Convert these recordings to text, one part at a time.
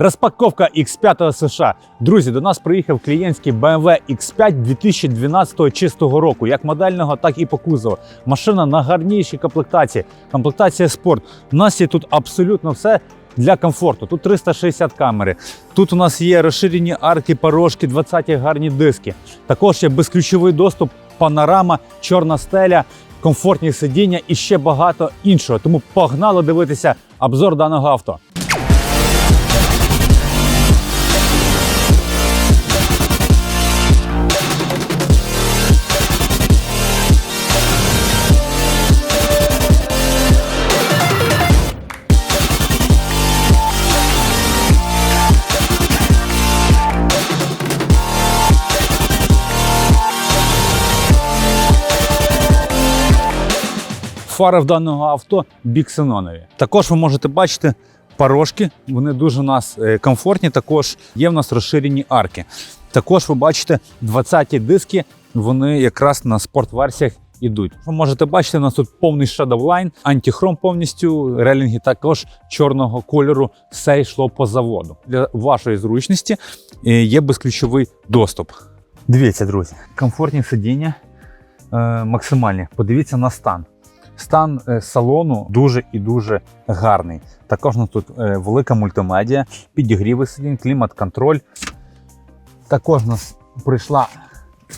Розпаковка X5 США. Друзі, до нас приїхав клієнтський BMW X5 2012 чистого року, як модельного, так і по кузову. Машина на гарнішій комплектації. Комплектація спорт. У нас є тут абсолютно все. Для комфорту. Тут 360 камери. Тут у нас є розширені арки, порожки, 20 гарні диски. Також є безключовий доступ, панорама, чорна стеля, комфортні сидіння і ще багато іншого. Тому погнали дивитися обзор даного авто. Фари в даного авто біксенонові. Також ви можете бачити порожки, вони дуже у нас е, комфортні. Також є в нас розширені арки. Також ви бачите 20-ті диски, вони якраз на спортверсіях ідуть. Ви можете бачити, у нас тут повний Shadowline, антихром повністю, релінги також чорного кольору. Все йшло по заводу. Для вашої зручності е, є безключовий доступ. Дивіться, друзі, комфортні сидіння е, максимальні. Подивіться на стан. Стан е, салону дуже і дуже гарний. Також у нас тут е, велика мультимедіа, підігріви сидінь, клімат-контроль. Також у нас прийшла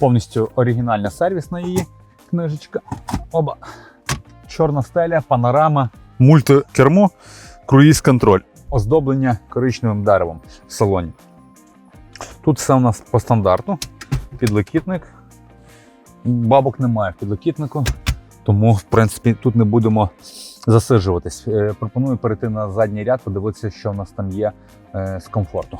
повністю оригінальна сервісна її книжечка. Оба. Чорна стеля, панорама, мультикермо, круїз-контроль. Оздоблення коричневим деревом в салоні. Тут все у нас по стандарту. Підлокітник. Бабок немає в підлокітнику. Тому, в принципі, тут не будемо засиджуватись. Е, Пропоную перейти на задній ряд, подивитися, що в нас там є е, з комфорту.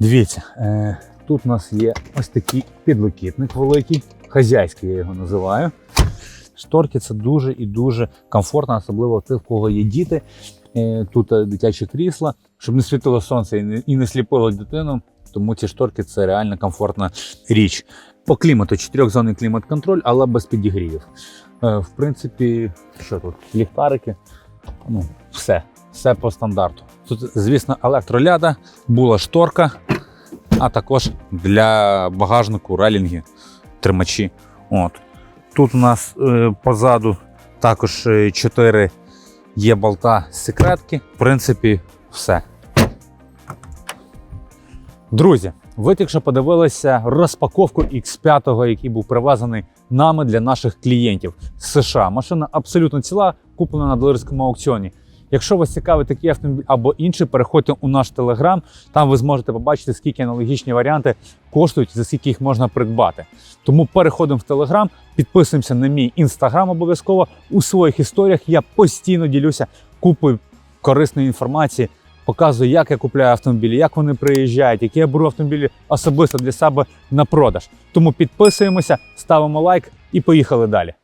Дивіться, е, тут у нас є ось такий підлокітник великий, хазяйський я його називаю. Шторки це дуже і дуже комфортно, особливо тих, в кого є діти. Тут дитячі крісла, щоб не світило сонце і не сліпило дитину. Тому ці шторки це реально комфортна річ. По клімату чотирьохзонний клімат-контроль, але без підігрівів. Е, В принципі, що тут? Ліхтарики, ну, все, все по стандарту. Тут, звісно, електроляда, була шторка, а також для багажнику релінги, тримачі. От. Тут у нас е, позаду також 4 є болта секретки. В принципі, все. Друзі, ви тільки що подивилися розпаковку X5, який був привезений нами для наших клієнтів з США. Машина абсолютно ціла, куплена на дилерському аукціоні. Якщо вас цікавить такий автомобіль або інший, переходьте у наш телеграм. Там ви зможете побачити, скільки аналогічні варіанти коштують, за скільки їх можна придбати. Тому переходимо в телеграм, підписуємося на мій інстаграм обов'язково. У своїх історіях я постійно ділюся купою корисної інформації. Показую, як я купляю автомобілі, як вони приїжджають, які я беру автомобілі особисто для себе на продаж. Тому підписуємося, ставимо лайк і поїхали далі.